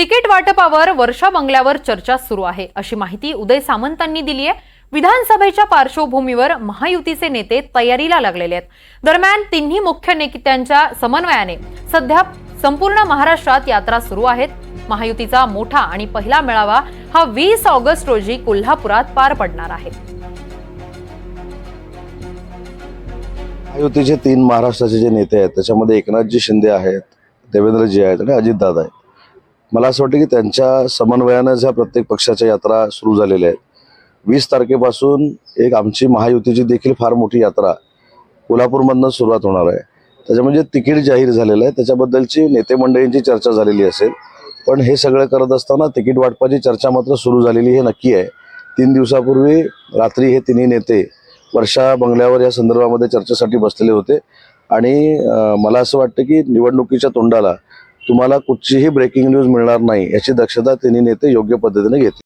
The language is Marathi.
तिकीट वाटपावर वर्षा बंगल्यावर चर्चा सुरू आहे. अशी माहिती उदय सामंतांनी दिली आहे. विधानसभेच्या पार्श्वभूमीवर महायुतीचे नेते तयारीला लागलेले आहेत. दरम्यान तिन्ही मुख्य नेत्यांच्या समन्वयाने सध्या संपूर्ण महाराष्ट्रात यात्रा सुरू आहेत. महायुतीचा मोठा आणि पहिला मेळावा हा वीस ऑगस्ट रोजी कोल्हापुरात पार पडणार आहे. महायुतीचे तीन महाराष्ट्राचे जे नेते आहेत त्याच्यामध्ये एकनाथजी शिंदे आहेत देवेंद्रजी आहेत आणि अजितदादा आहेत. मला असं वाटतं की त्यांच्या समन्वयानं ज्या प्रत्येक पक्षाच्या यात्रा सुरू झालेल्या आहेत वीस तारखेपासून एक आमची महायुतीची देखील फार मोठी यात्रा कोल्हापूरमधनं सुरुवात होणार आहे. त्याच्यामध्ये म्हणजे तिकीट जाहीर झालेलं आहे. त्याच्याबद्दलची नेते मंडळींची चर्चा झालेली असेल पण हे सगळं करत असताना तिकीट वाटपाची चर्चा मात्र सुरू झालेली हे नक्की आहे. तीन दिवसापूर्वी रात्री हे तिन्ही नेते वर्षा बंगल्यावर या संदर्भामध्ये चर्चेसाठी बसलेले होते आणि मला असं वाटतं की निवडणुकीच्या तोंडाला तुम्हाला कुठचीही ब्रेकिंग न्यूज मिळणार नाही याची दक्षता तिन्ही नेते योग्य पद्धतीने घेतील.